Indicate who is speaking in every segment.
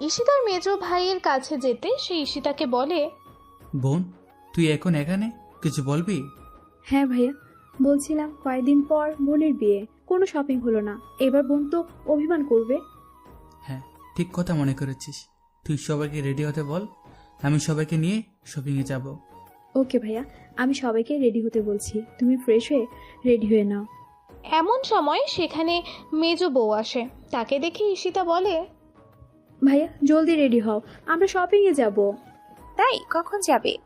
Speaker 1: ঈশিতার মেজ ভাইয়ের কাছে যেতে সে ঈশিতাকে বলে
Speaker 2: বোন তুই এখন এখানে? কিছু বলবি?
Speaker 3: হ্যাঁ ভাইয়া বলছিলাম কয়েকদিন পর বোনের বিয়ে। কোনো শপিং হলো না। এবার বোন তো অভিমান করবে।
Speaker 2: হ্যাঁ ঠিক কথা মনে করেছিস। তুই সবাইকে রেডি হতে বল। আমি সবাইকে নিয়ে শপিংয়ে যাব।
Speaker 3: ওকে ভাইয়া আমি সবাইকে রেডি হতে বলছি। তুমি ফ্রেশ হয়ে রেডি হয়ে নাও।
Speaker 1: এমন সময় সেখানে মেজ বউ আসে। তাকে দেখে ঈশিতা বলে
Speaker 3: ভাইয়া জলদি রেডি হও। আমরা শপিংয়ে যাব।
Speaker 4: তাই? কখন যাবে?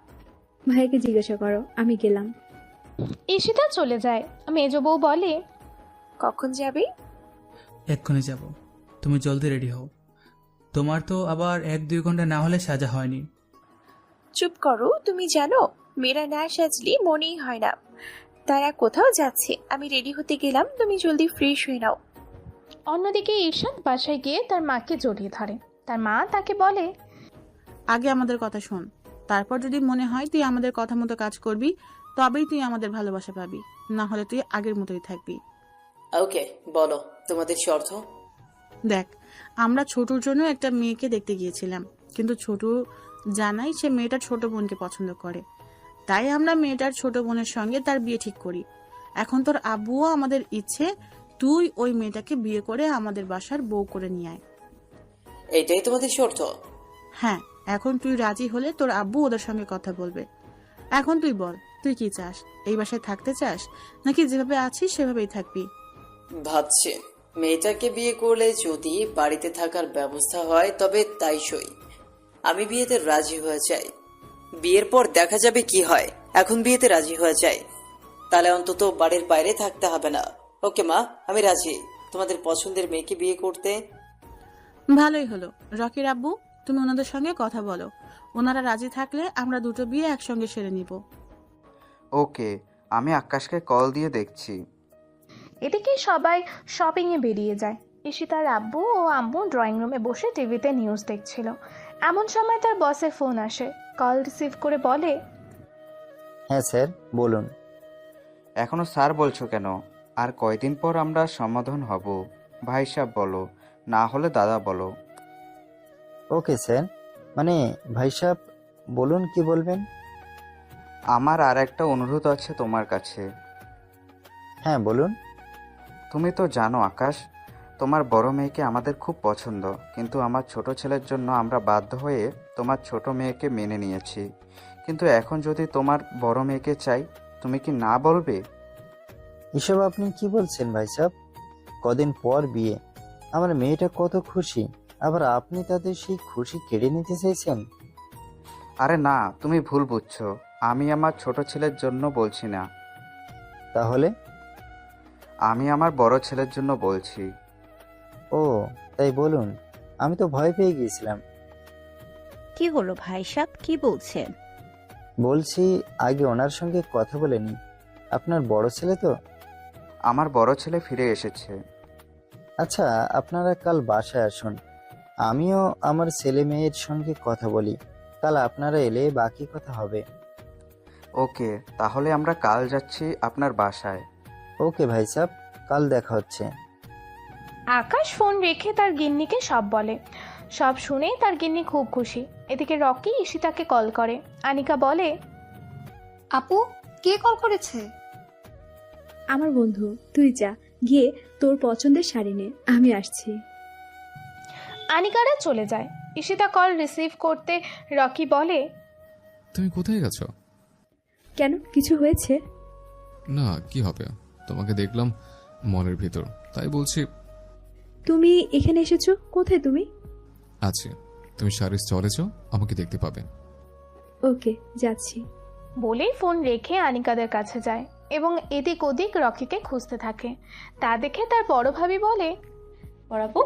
Speaker 3: ভাইয়াকে জিজ্ঞাসা করো আমি গেলাম।
Speaker 1: ঈশিতা চলে যায়। মেজ বউ বলে
Speaker 4: কখন যাবে?
Speaker 2: এক্ষুনি যাব। তুমি জলদি রেডি হও। তোমার তো আবার এক দুই ঘণ্টা না হলে সাজা হয়নি।
Speaker 4: চুপ করো তুমি জানো মেয়েরা না সাজলে মনেই হয় না। তারা কোথাও যাচ্ছে। আমি রেডি হতে গেলাম তুমি জলদি ফ্রেশ হয়ে নাও।
Speaker 1: অন্যদিকে ঈশান বাসায় গিয়ে তার মাকে জড়িয়ে ধরে। তার মা তাকে বলে
Speaker 5: আগে আমাদের কথা শোন। তারপর যদি মনে হয় তুই আমাদের কথা মতো কাজ করবি তবেই তুই আমাদের ভালোবাসা পাবি। না হলে তুই আগের মতোই থাকবি।
Speaker 6: ওকে বলো তোমাদের শর্ত
Speaker 5: দেখ আমরা ছোটুর জন্য একটা মেয়েকে দেখতে গিয়েছিলাম। কিন্তু ছোটু জানাই সে মেয়েটার ছোট বোনকে পছন্দ করে। তাই আমরা মেয়েটার ছোট বোনের সঙ্গে তার বিয়ে ঠিক করি। এখন তোর আব্বুও আমাদের ইচ্ছে তুই ওই মেয়েটাকে বিয়ে করে আমাদের বাসার বউ করে নিয়ে আয়।
Speaker 6: এইটাই তোমাদের শর্ত
Speaker 5: হ্যাঁ এখন তুই রাজি হলে তোর আব্বু ওদের সঙ্গে কথা বলবে। এখন তুই বল তুই কি চাস? এই বাসায় থাকতে চাস? নাকি যেভাবে আছিস সেভাবেই থাকবি?
Speaker 6: ভাবছি মেয়েটাকে বিয়ে করলে যদি বাড়িতে থাকার ব্যবস্থা হয় তবে তাই সই। আমি বিয়েতে রাজি হয়ে যাই। বিয়ের পর দেখা যাবে কি হয়। এখন বিয়েতে রাজি হয়ে যাই। তাহলে অন্তত বাড়ির বাইরে থাকতে হবে না। ওকে মা আমি রাজি। তোমাদের পছন্দের মেয়েকে বিয়ে করতে।
Speaker 5: ভালোই হলো। রকির আব্বু তুমি ওনাদের সঙ্গে কথা বলো। ওনারা রাজি থাকলে আমরা দুটো বিয়ে একসঙ্গে সেরে নিব।
Speaker 7: ওকে আমি আকাশকে কল দিয়ে দেখছি।
Speaker 1: এদিকে সবাই শপিংয়ে বেরিয়ে যায়? ঈশিতার আব্বু ও আম্মু ড্রয়িং রুমে বসে টিভিতে নিউজ দেখছিল। এমন সময় তার বসে ফোন আসে। কল রিসিভ করে বলে
Speaker 8: হ্যাঁ স্যার বলুন।
Speaker 7: এখনও স্যার বলছো কেন? আর কয়দিন পর আমরা সমাধান হব? ভাই সাহেব বলো না হলে দাদা বলো।
Speaker 8: ওকে স্যার মানে ভাই সাহেব বলুন কি বলবেন?
Speaker 7: আমার আর একটা অনুরোধ আছে তোমার কাছে।
Speaker 8: হ্যাঁ বলুন।
Speaker 7: তুমি তো জানো আকাশ তোমার বড় মেয়েকে আমাদের খুব পছন্দ কিন্তু আমার ছোট ছেলের জন্য আমরা বাধ্য হয়ে তোমার ছোট মেয়েকে মেনে নিয়েছি। কিন্তু এখন যদি তোমার বড় মেয়েকে চাই তুমি কি না বলবে?
Speaker 8: এসব আপনি কি বলছেন ভাই সাহেব কদিন পর বিয়ে। আমার মেয়েটা কত খুশি। আবার আপনি তাদের সেই খুশি কেড়ে নিতে চাইছেন?
Speaker 7: আরে না তুমি ভুল বুঝছ। আমি আমার ছোট ছেলের জন্য বলছি না।
Speaker 8: তাহলে?
Speaker 7: আমি আমার বড় ছেলের জন্য বলছি।
Speaker 8: ও তাই বলুন। আমি তো ভয় পেয়ে গিয়েছিলাম।
Speaker 9: কি হলো ভাই সাহেব কি বলছেন?
Speaker 8: বলছি আগে ওনার সঙ্গে কথা বলে নি আপনার বড় ছেলে তো?
Speaker 7: আমার বড় ছেলে ফিরে এসেছে।
Speaker 8: আচ্ছা আপনারা কাল বাসায় আসুন। আমিও আমার ছেলে মেয়ের সঙ্গে কথা বলি। কাল আপনারা এলে বাকি কথা হবে।
Speaker 7: ওকে তাহলে আমরা কাল যাচ্ছি আপনার বাসায়।
Speaker 8: ওকে ভাই সাহেব কাল দেখা হচ্ছে।
Speaker 1: আকাশ ফোন রেখে তার গিন্নিকে সব বলে। সব শুনে তার গিন্নি খুব খুশি। এদিকে রকি ঈশিতাকে কল করে। আনিকা বলে
Speaker 4: আপু কে কল করেছে?
Speaker 3: আমার বন্ধু তুই যা গিয়ে তোর পছন্দের শাড়ি নে আমি আসছি।
Speaker 1: আনিকারা চলে যায়। ঈশিতা কল রিসিভ করতে রকি বলে
Speaker 10: তুমি কোথায় গেছো?
Speaker 3: কেন? কিছু হয়েছে?
Speaker 10: না কি হবে? তোমাকে দেখলাম মলের ভিতর তাই বলছি
Speaker 3: তুমি এখানে এসেছ? কোথায় তুমি?
Speaker 10: আছি। তুমি স্টলে যাও আমাকে দেখতে পাবে।
Speaker 3: ওকে যাচ্ছি।
Speaker 1: বলেই ফোন রেখে আনিকাদের কাছে যায়। এবং এদিক ওদিক রকিকে খুঁজতে থাকে। তা দেখে তার বড় ভাবি বলে
Speaker 4: বড়াপু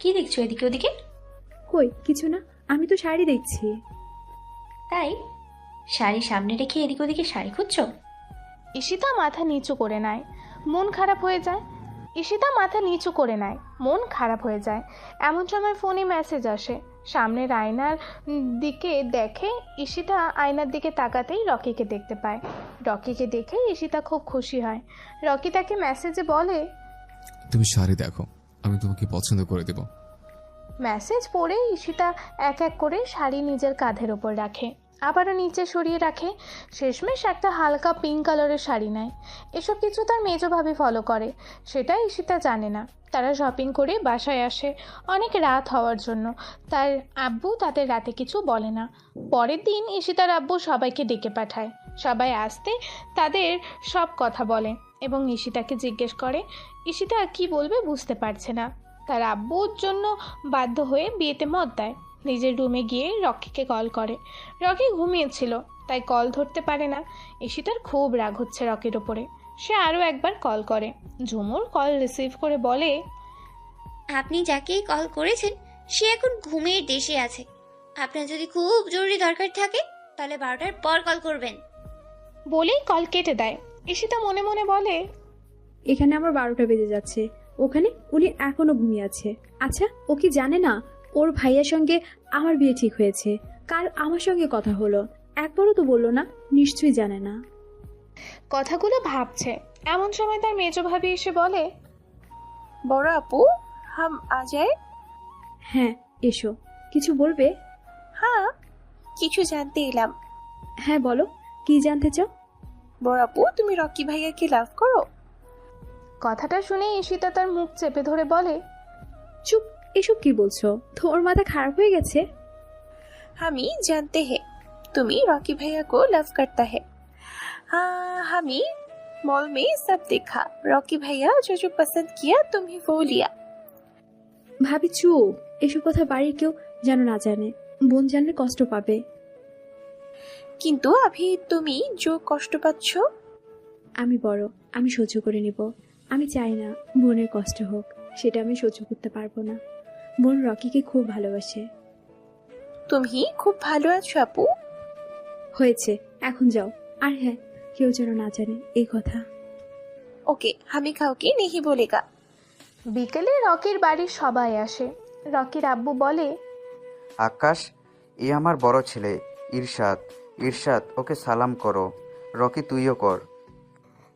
Speaker 4: কি দেখছ এদিকে ওদিকে?
Speaker 3: কই কিছু না আমি তো শাড়ি দেখছি।
Speaker 4: তাই? শাড়ি সামনে রেখে এদিক ওদিকে শাড়ি খুঁজছো?
Speaker 1: ঈশিতা মাথা নিচু করে নেয়। মন খারাপ হয়ে যায়। ঈশিতা মাথা নিচু করে নেয় মন খারাপ হয়ে যায়। এমন সময় ফোনে মেসেজ আসে। সামনের আয়নার দিকে দেখে ঈশিতা আয়নার দিকে তাকাতেই রকিকে দেখতে পায়। রকিকে দেখে ঈশিতা খুব খুশি হয়। রকি তাকে মেসেজে বলে
Speaker 10: তুমি শাড়ি দেখো আমি তোমাকে পছন্দ করে দেব।
Speaker 1: মেসেজ পড়ে ঈশিতা এক এক করে শাড়ি নিজের কাঁধের ওপর রাখে। আবারও নিচে সরিয়ে রাখে। শেষমেশ একটা হালকা পিঙ্ক কালারের শাড়ি নেয়। এসব কিছু তার মেজোভাবে ফলো করে। সেটা ঈশিতা জানে না। তারা শপিং করে বাসায় আসে। অনেক রাত হওয়ার জন্য। তার আব্বু তাদের রাতে কিছু বলে না। পরের দিন ঈশিতার আব্বু সবাইকে ডেকে পাঠায়। সবাই আসতে তাদের সব কথা বলে এবং ঈশিতাকে জিজ্ঞেস করে, ঈশিতা, কি বলবে বুঝতে পারছে না? তার আব্বুর জন্য বাধ্য হয়ে বিয়েতে মত দেয়। নিজের রুমে গিয়ে রকিকে কল করে। রকি ঘুমিয়েছিল তাই কল ধরতে পারে না। ঈশিতার খুব রাগ হচ্ছে রকির ওপরে। সে আরও একবার কল করে। ঝুমুর কল রিসিভ করে বলে
Speaker 11: আপনি যাকেই কল করেছেন সে এখন ঘুমের দেশে আছে। আপনার যদি খুব জরুরি দরকার থাকে তাহলে বারোটার পর কল করবেন।
Speaker 1: বলেই কল কেটে দেয়। ঈশিতা মনে মনে বলে
Speaker 3: এখানে আমার বারোটা বেজে যাচ্ছে। ওখানে উনি এখনও ঘুমিয়ে আছে। আচ্ছা ও কি জানে না? ওর ভাইয়ের সঙ্গে আমার বিয়ে ঠিক হয়েছে। কাল আমার সঙ্গে কথা হলো। একবারও তো বলল না নিশ্চয়ই জানে না।
Speaker 1: কথাগুলো ভাবছে। এমন সময় তার মেজো ভাবি এসে বলে
Speaker 4: বড় আপু হাম আ যায়
Speaker 3: হ্যাঁ এসো। কিছু বলবে?
Speaker 4: হ্যাঁ কিছু জানতে এলাম।
Speaker 3: হ্যাঁ বলো। কি জানতে চাও?
Speaker 4: বড় আপু তুমি রকি ভাইয়াকে লাভ করো?
Speaker 1: কথাটা শুনে ঈশিতা তার মুখ চেপে ধরে বলে
Speaker 3: চুপ এসব কি বলছো তোর মাথা খারাপ হয়ে গেছে
Speaker 4: हमी जानते हैं तुम्हें रॉकी भैया को लव करता है हाँ हमी मॉल में सब देखा रॉकी भैया जो जो पसंद किया तुम्हें वो लिया
Speaker 3: ভাবি চুপ এসব কথা বাড়ির কেউ যেন না জানে বোন জানলে কষ্ট পাবে
Speaker 4: কিন্তু अभी तुम्हें जो কষ্ট পাচ্ছ
Speaker 3: আমি বড় আমি সহ্য করে নিব আমি চাই না বোনের কষ্ট হোক সেটা আমি সহ্য করতে পারবো না বোন রকিকে খুব ভালোবাসে।
Speaker 4: তুমি খুব ভালো আছো আপু।
Speaker 3: হয়েছে এখন যাও। আর হ্যাঁ কেউ যেন না জানে এই কথা।
Speaker 4: ওকে আমি কাউকে নেহি বলেগা
Speaker 1: বিকেলে রকির বাড়ির সবাই আসে। রকির আব্বু বলে
Speaker 7: আকাশ এ আমার বড় ছেলে ইরশাদ। ইরশাদ ওকে সালাম করো। রকি তুইও কর।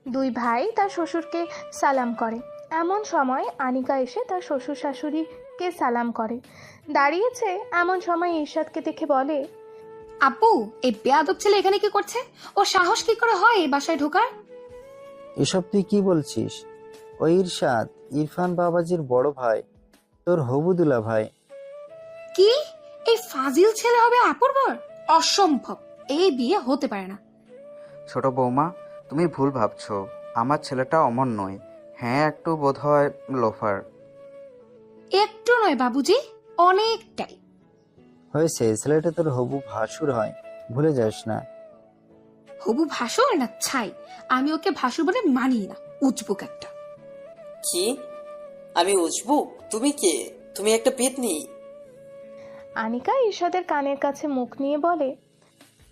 Speaker 1: দুই ভাই তার শ্বশুরকে সালাম করে। এমন সময় আনিকা এসে তার শ্বশুর শাশুড়ি শাশুড়িকে সালাম করে? দাঁড়িয়েছে এমন সময় ঈর্ষাদকে দেখে বলে
Speaker 12: আপু এই বেয়াদব ছেলে এখানে কি করছে? ও সাহস কি করে হয় এই বাসায় ঢোকার?
Speaker 8: এসব তুই কি বলছিস? ও ইরশাদ ইরফান বাবাজির বড় ভাই তোর হবুদুলা ভাই।
Speaker 12: কি? এই ফাজিল ছেলে হবে আপুর বর অসম্ভব। এই বিয়ে হতে পারে না।
Speaker 7: ছোট বৌমা তুমি ভুল ভাবছ। আমার ছেলেটা অমন নয়। হ্যাঁ একটু বোধহয় লোফার
Speaker 12: একটু নয় বাবুজি অনেকটাই।
Speaker 8: হয়েছে ছেলেটা তোর হবু ভাসুর হয় ভুলে যাস না।
Speaker 12: হবু ভাসুর? না ছাই আমি ওকে ভাসুর বলে মানি না উজবুক একটা।
Speaker 6: কি? আমি উজবুক? তুমি কে? তুমি একটা পেতনি।
Speaker 1: আনিকা ঈর্ষাদের কানের কাছে মুখ নিয়ে বলে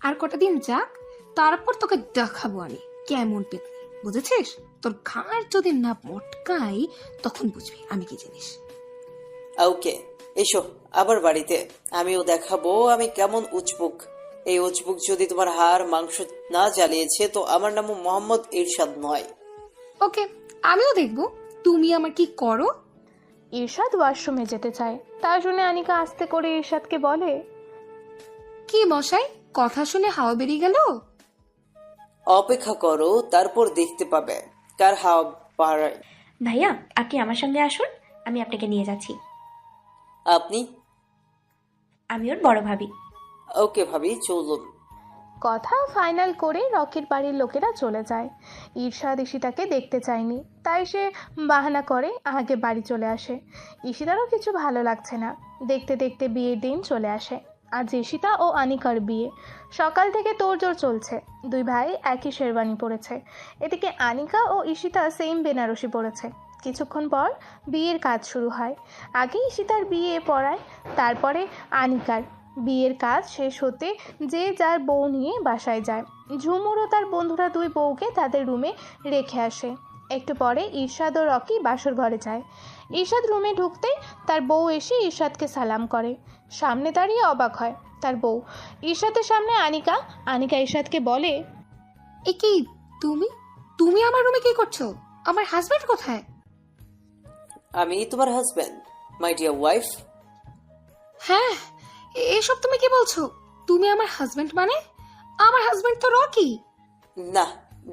Speaker 12: আর কটা দিন যাক তারপর তোকে দেখাবো আমি কেমন পেতে বুঝেছিস? তোর ঘাড় যদি না মটকাই তখন বুঝবি আমি কি জিনিস।
Speaker 6: ওকে এসো আবার বাড়িতে। আমিও দেখাবো আমি কেমন উজবুক। এই উজবুক যদি তোমার হাড় মাংস না জ্বালিয়েছে তো আমার নাম মোহাম্মদ ইরশাদ নয়।
Speaker 12: ওকে আমিও দেখব। তুমি আমার কি করো?
Speaker 1: ঈর্ষাদ ওয়াশরুমে যেতে চায়। তা শুনে আনিকা আস্তে করে ঈর্ষাদকে বলে
Speaker 12: কি মশাই কথা শুনে হাওয়া বেরিয়ে গেল?
Speaker 6: অপেক্ষা করো তারপর দেখতে পাবে। কার হাওয়া বাড়ায়?
Speaker 11: ভাইয়া আপনি আমার সঙ্গে আসুন আমি আপনাকে নিয়ে যাচ্ছি।
Speaker 6: আপনি?
Speaker 11: আমি ওর বড় ভাবি।
Speaker 6: ওকে ভাবি চলুন।
Speaker 1: কথা ফাইনাল করে রকির বাড়ির লোকেরা চলে যায়। ঈর্ষাদ ঈশিতাকে দেখতে চায়নি তাই সে বাহানা করে আগে বাড়ি চলে আসে। ঈশিতারও কিছু ভালো লাগছে না। দেখতে দেখতে বিয়ের দিন চলে আসে। আজ ঈশিতা ও আনিকার বিয়ে। সকাল থেকে তোড়জোড় চলছে। দুই ভাই একই শেরবানি পরেছে। এদিকে আনিকা ও ঈশিতা সেম বেনারসি পরেছে। কিছুক্ষণ পর বিয়ের কাজ শুরু হয়। আগে ঈশিতার বিয়ে পড়ায়, তারপরে আনিকার। বিয়ের কাজ শেষ হতে যে যার বউ নিয়ে বাসায় যায়। ঝুমুর ও তার বন্ধুরা দুই বউকে তাদের রুমে রেখে আসে। একটু পরে ঈর্ষাদ ও রকি বাসর ঘরে যায়। ঈর্ষাদ রুমে ঢুকতেই তার বউ এসে ঈর্ষাদকে সালাম করে। সামনে দাঁড়িয়ে অবাক হয় তার বউ। ঈর্ষাদের সামনে আনিকা আনিকা ঈর্ষাদকে বলে,
Speaker 12: এ কি তুমি? তুমি আমার রুমে কি করছ? আমার হাজব্যান্ড কোথায়?
Speaker 6: আমি তোমার হাজব্যান্ড মাই ডিয়ার ওয়াইফ
Speaker 12: হ্যাঁ এসব তুমি কি বলছো? তুমি আমার হাজবেন্ড মানে? আমার হাজবেন্ড তো রকি।
Speaker 6: না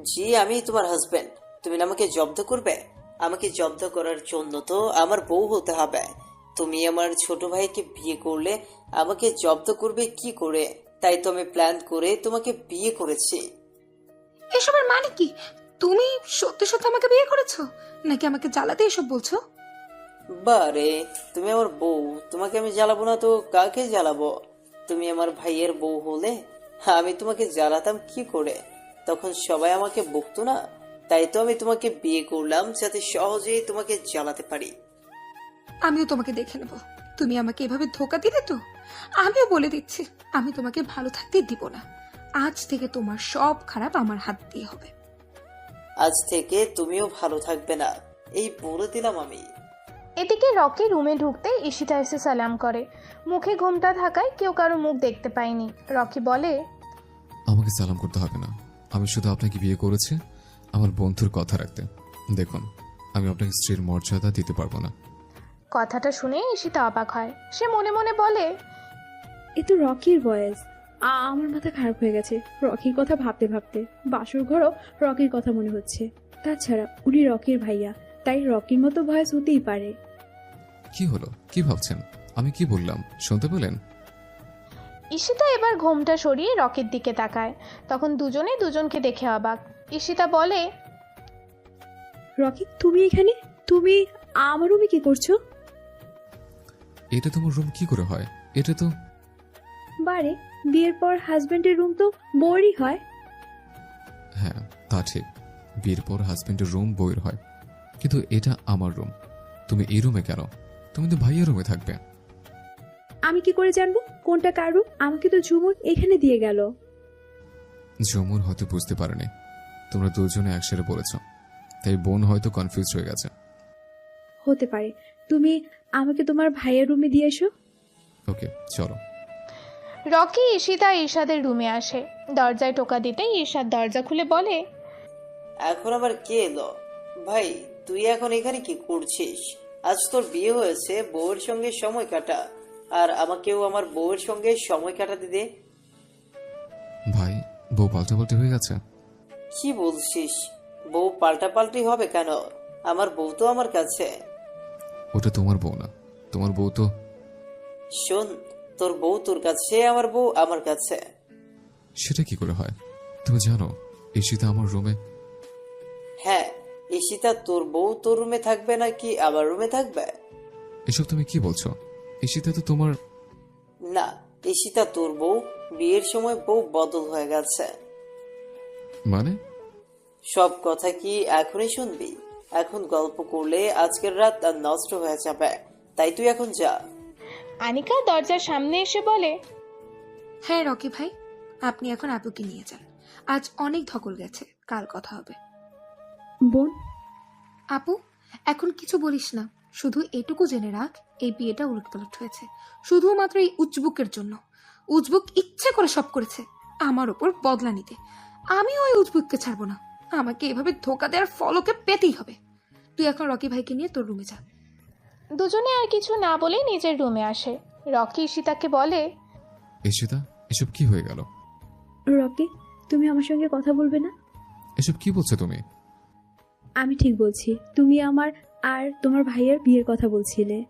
Speaker 6: জি আমি তোমার হাজবেন্ড তুমি না আমাকে জব্দ করবে? আমাকে জব্দ করার জন্য তো আমার বউ হতে হবে। তুমি আমার ছোট ভাইকে বিয়ে করলে আমাকে জব্দ করবে কি করে? তাই তো আমি প্ল্যান করে তোমাকে বিয়ে করেছি।
Speaker 12: এসবের মানে কি? তুমি সত্যি সত্যি আমাকে বিয়ে করেছ? নাকি আমাকে জ্বালাতে এসব বলছো?
Speaker 6: বারে তুমি আমার বউ তোমাকে আমি জ্বালাবো না তো কাকে জ্বালাবো? তুমি আমার ভাইয়ের বউ হলে আমি তোমাকে জ্বালাতাম কি করে? তখন সবাই আমাকে বকতো না। তাই তো আমি তোমাকে বিয়ে করলাম যাতে সহজেই তোমাকে জ্বালাতে পারি।
Speaker 12: আমিও তোমাকে দেখে নেব। তুমি আমাকে এভাবে ধোকা দিলে তো? আমিও বলে দিচ্ছি আমি তোমাকে ভালো থাকতে দিব না। আজ থেকে তোমার সব খারাপ আমার হাত দিয়ে হবে।
Speaker 6: আজ থেকে তুমিও ভালো থাকবে না। এই বলে দিলাম আমি।
Speaker 1: এদিকে রকি রুমে ঢুকতে ঈশিতা এসে সালাম করে। মুখে ঘোমটা থাকায় কেউ কারও মুখ দেখতে পায়নি। রকি বলে
Speaker 10: আমাকে সালাম করতে হবে না। আমি শুধু আপনাকে বিয়ে করেছি। আমার বন্ধুর কথা রাখতে। দেখুন আমি আপনাকে স্ত্রীর মর্যাদা দিতে পারব না।
Speaker 1: কথাটা শুনে ঈশিতা অবাক হয়। সে মনে মনে বলে
Speaker 3: এ তো রকির বয়েস। আমার মাথা খারাপ হয়ে গেছে। রকির কথা ভাবতে ভাবতে বাসুর ঘরও রকির কথা মনে হচ্ছে। তাছাড়া উনি রকির ভাইয়া। তাই রকির মতো ভয়েস হতেই পারে।
Speaker 10: কি হলো? কি ভাবছেন? আমি কি বললাম? শুনতে পেলেন?
Speaker 1: ঈশিতা এবার ঘোমটা সরিয়ে রকির দিকে তাকায়। তখন দুজনে দুজনকে দেখে অবাক। ঈশিতা বলে
Speaker 3: রকি তুমি এখানে? তুমি আমার রুমে কি করছ?
Speaker 10: এটা তোমার রুম কি করে হয়? এটা তো
Speaker 3: বারে বিয়ের পর হাজবেন্ডের রুম তো বড়ই হয়।
Speaker 10: হ্যাঁ তা ঠিক। বিয়ের পর হাজবেন্ডের রুম বইয়ের হয়। কিন্তু এটা আমার রুম তুমি এই রুমে কেন? তুমি তো ভাইয়ের রুমে থাকবে।
Speaker 3: আমি কি করে জানব? কোনটা কার রুম? আমাকে তো ঝুমুর এখানে দিয়ে গেল।
Speaker 10: ঝুমুর হয়তো বুঝতে পারেনি। তোমরা দুজনে একসাথে বলেছ। তাই বোন হয়তো কনফিউজ হয়ে গেছে।
Speaker 3: হতে পারে। তুমি আমাকে তোমার ভাইয়ের রুমে দিয়ে এসো।
Speaker 10: ওকে চলো।
Speaker 1: রকি ঈশিতা ঈশাদের রুমে আসে। দরজায় টোকা দিতেই ঈশাদ দরজা খুলে বলে
Speaker 6: এখন আবার কে এলো? ভাই তুই এখন এখানে কি করছিস? আজ তোর বিয়ে হয়েছে বউয়ের সঙ্গে সময় কাটা। আর আমাকেও আমার বউয়ের সঙ্গে সময় কাটাতে দে।
Speaker 10: ভাই বউ পাল্টা পাল্টে হয়ে গেছে?
Speaker 6: কি বলছিস? বউ পাল্টা পাল্টি হবে কেন? আমার বউ তো আমার কাছে।
Speaker 10: ওটা তোমার বউ না। তোমার বউ তো
Speaker 6: শোন তোর বউ তোর কাছে আমার বউ আমার কাছে।
Speaker 10: সেটা কি করে হয়? তুমি জানো এই শীতে আমার রুমে
Speaker 6: হ্যাঁ ঈশিতা তোর বউ তোর রুমে থাকবে নাকি আমার রুমে থাকবে?
Speaker 10: এসব তুমি কি বলছো? এই তো তোমার
Speaker 6: না ঈশিতা তোর বউ বিয়ের সময় বউ বদল হয়ে গেছে।
Speaker 10: মানে?
Speaker 6: সব কথা কি এখনই শুনবি? এখন গল্প করলে আজকের রাত আর নষ্ট হয়ে যাবে। তাই তুই এখন যা।
Speaker 1: আনিকা দরজার সামনে এসে বলে
Speaker 12: হ্যাঁ রকি ভাই আপনি এখন আপুকে নিয়ে যান। আজ অনেক ধকল গেছে কাল কথা হবে।
Speaker 3: বোন।
Speaker 12: আপু এখন কিছু বলিস না। শুধু এটুকু জেনে রাখ এই বিয়েটা উলটপালট হয়েছে। শুধুমাত্র এই উজবুকের জন্য। উজবুক ইচ্ছে করে সব করেছে। আমার ওপর বদলা নিতে। আমি ওই উজবুককে ছাড়বো না। আমাকে এভাবে ধোকা দেওয়ার ফলকে পেতেই হবে। তুই এখন রকি ভাইকে নিয়ে তোর রুমে যা।
Speaker 1: দুজনে আর কিছু না বলে নিজের রুমে আসে। রকি ঈশিতাকে বলে
Speaker 10: এই শীতা এসব কি হয়ে গেল?
Speaker 3: রকি তুমি আমার সঙ্গে কথা বলবে না?
Speaker 10: এসব কি বলছো তুমি?
Speaker 3: আমি ঠিক বলছি। তুমি আমার আর তোমার ভাইয়ের বিয়ের কথা বলছিলে।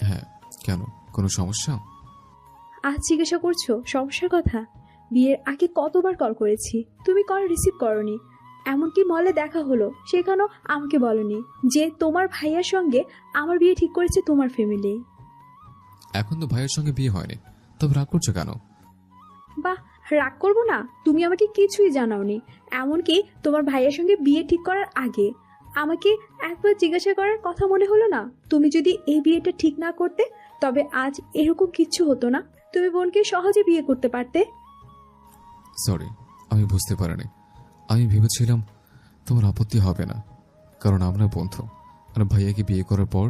Speaker 10: হ্যাঁ কেন? কোনো সমস্যা?
Speaker 3: আজ জিজ্ঞাসা করছ? সমস্যার কথা? বিয়ের আগে কতবার কল করেছি? তুমি কল রিসিভ করনি। এমনকি মলে দেখা হলো সেখানেও আমাকে বলনি যে তোমার ভাইয়ের সঙ্গে আমার বিয়ে ঠিক করেছে তোমার ফ্যামিলি
Speaker 10: এখন তো ভাইয়ের সঙ্গে বিয়ে হয়নি। তবে রাগ করছ কেন?
Speaker 3: বাহ রাগ করব না? তুমি আমাকে কিছুই জানাওনি। এমনকি তোমার ভাইয়ের সঙ্গে বিয়ে ঠিক করার আগে আমাকে একবার জিজ্ঞাসা করার কথা মনে হলো না? তুমি যদি এই বিয়েটা ঠিক না করতে, তবে আজ এরকম কিচ্ছু হতো না? তুমি বোনকে সহজে বিয়ে করতে পারতে?
Speaker 10: সরি আমি বুঝতে পারিনি। আমি ভেবেছিলাম তোমার আপত্তি হবে না, কারণ আমরা বন্ধু। আর ভাইয়াকে বিয়ে করার পর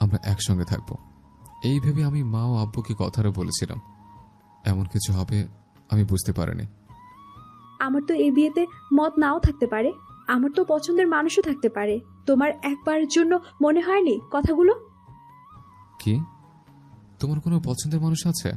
Speaker 10: আমরা একসঙ্গে থাকব। এই ভেবে আমি মা ও আব্বুকে কথাটা বলেছিলাম। এমন কিছু হবে আমি বুঝতে পারিনি।
Speaker 3: আমার তো এই বিয়েতে মত নাও থাকতে পারে। আমার তো পছন্দের মানুষও থাকতে পারে। তোমার একবার জন্য মনে হয়নি কথাগুলো?
Speaker 10: কি? তোমার কোনো পছন্দের মানুষ আছে?